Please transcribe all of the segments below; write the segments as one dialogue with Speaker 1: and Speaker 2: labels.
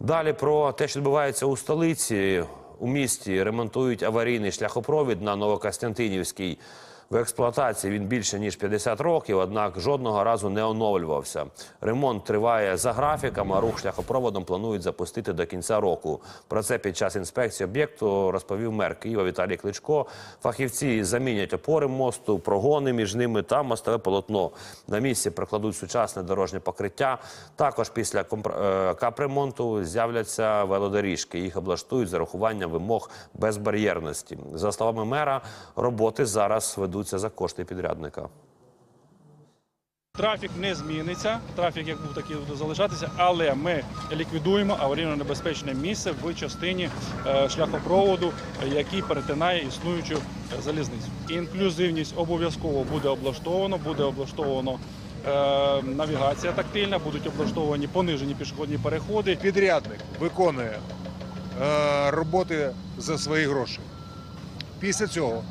Speaker 1: Далі про те, що відбувається у столиці. У місті ремонтують аварійний шляхопровід на Новокостянтинівській. В експлуатації він більше ніж 50 років, однак жодного разу не оновлювався. Ремонт триває за графіком, а рух шляхопроводом планують запустити до кінця року. Про це під час інспекції об'єкту розповів мер Києва Віталій Кличко. Фахівці замінять опори мосту, прогони між ними та мостове полотно. На місці прокладуть сучасне дорожнє покриття. Також після е, капремонту з'являться велодоріжки. Їх облаштують з урахуванням вимог безбар'єрності. За словами мера, роботи зараз ведуться за кошти підрядника.
Speaker 2: Трафік не зміниться, трафік як був, так і буде залишатися, але ми ліквідуємо аварійно-небезпечне місце в частині е, шляхопроводу, який перетинає існуючу е, залізницю. Інклюзивність обов'язково буде облаштовано, буде облаштовано е, навігація тактильна, будуть облаштовані понижені пішохідні переходи.
Speaker 3: підрядник виконує е, роботи за свої гроші. Після цього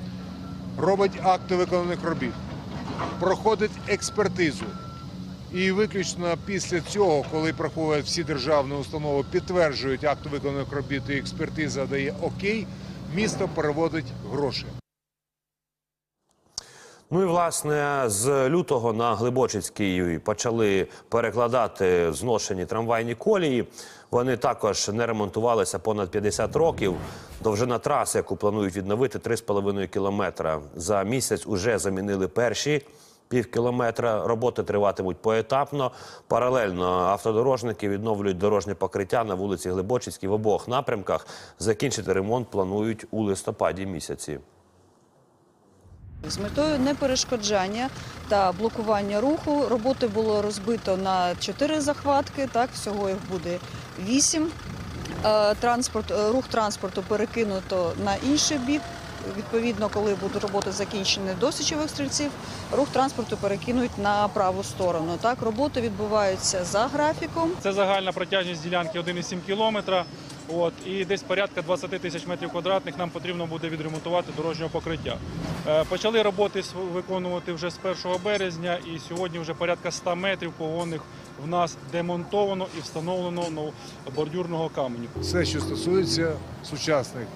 Speaker 3: робить акти виконаних робіт, проходить експертизу. І виключно після цього, коли проходять всі державні установи, підтверджують акти виконаних робіт і експертиза дає окей, місто переводить гроші.
Speaker 1: Ну і власне з лютого на Глибочицькій почали перекладати зношені трамвайні колії. Вони також не ремонтувалися понад 50 років. Довжина траси, яку планують відновити, 3,5 кілометра. За місяць уже замінили перші пів кілометра. Роботи триватимуть поетапно. Паралельно автодорожники відновлюють дорожнє покриття на вулиці Глибочицькій в обох напрямках. Закінчити ремонт планують у листопаді місяці.
Speaker 4: З метою неперешкоджання та блокування руху роботи було розбито на чотири захватки. Так, всього їх буде вісім. Е, Транспорт, е, рух транспорту перекинуто на інший бік. Відповідно, коли будуть роботи закінчені до січових стрільців, рух транспорту перекинуть на праву сторону. Так, роботи відбуваються за графіком.
Speaker 2: Це загальна протяжність ділянки 1,7 кілометра. От, і десь порядка 20 тисяч метрів квадратних нам потрібно буде відремонтувати дорожнього покриття. Е, Почали роботи виконувати вже з 1 березня, і сьогодні вже порядка 100 метрів погонних в нас демонтовано і встановлено бордюрного каменю.
Speaker 3: Все, що стосується сучасних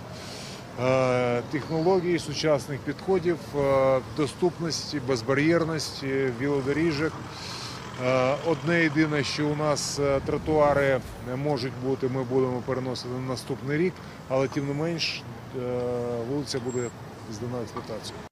Speaker 3: е, технологій, сучасних підходів, е, доступності, безбар'єрності, велодоріжок. Е, Одне єдине, що у нас тротуари можуть бути, ми будемо переносити на наступний рік, але тим не менш вулиця буде здана експлуатацію.